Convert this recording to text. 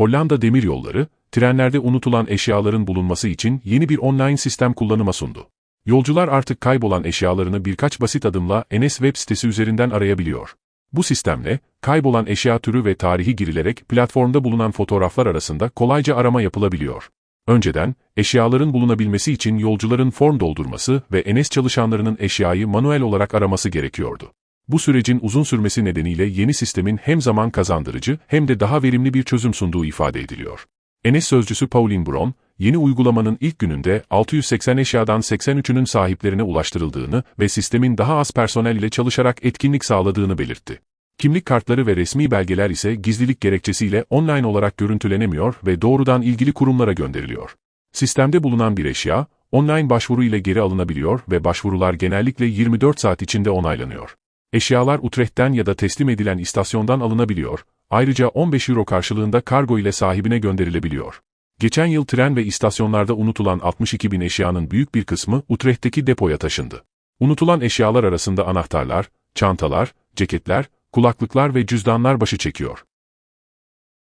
Hollanda Demiryolları, trenlerde unutulan eşyaların bulunması için yeni bir online sistem kullanıma sundu. Yolcular artık kaybolan eşyalarını birkaç basit adımla Enes web sitesi üzerinden arayabiliyor. Bu sistemle, kaybolan eşya türü ve tarihi girilerek platformda bulunan fotoğraflar arasında kolayca arama yapılabiliyor. Önceden, eşyaların bulunabilmesi için yolcuların form doldurması ve Enes çalışanlarının eşyayı manuel olarak araması gerekiyordu. Bu sürecin uzun sürmesi nedeniyle yeni sistemin hem zaman kazandırıcı hem de daha verimli bir çözüm sunduğu ifade ediliyor. Enes sözcüsü Pauline Bron, yeni uygulamanın ilk gününde 680 eşyadan 83'ünün sahiplerine ulaştırıldığını ve sistemin daha az personel ile çalışarak etkinlik sağladığını belirtti. Kimlik kartları ve resmi belgeler ise gizlilik gerekçesiyle online olarak görüntülenemiyor ve doğrudan ilgili kurumlara gönderiliyor. Sistemde bulunan bir eşya, online başvuru ile geri alınabiliyor ve başvurular genellikle 24 saat içinde onaylanıyor. Eşyalar Utrecht'ten ya da teslim edilen istasyondan alınabiliyor, ayrıca 15 euro karşılığında kargo ile sahibine gönderilebiliyor. Geçen yıl tren ve istasyonlarda unutulan 62 bin eşyanın büyük bir kısmı Utrecht'teki depoya taşındı. Unutulan eşyalar arasında anahtarlar, çantalar, ceketler, kulaklıklar ve cüzdanlar başı çekiyor.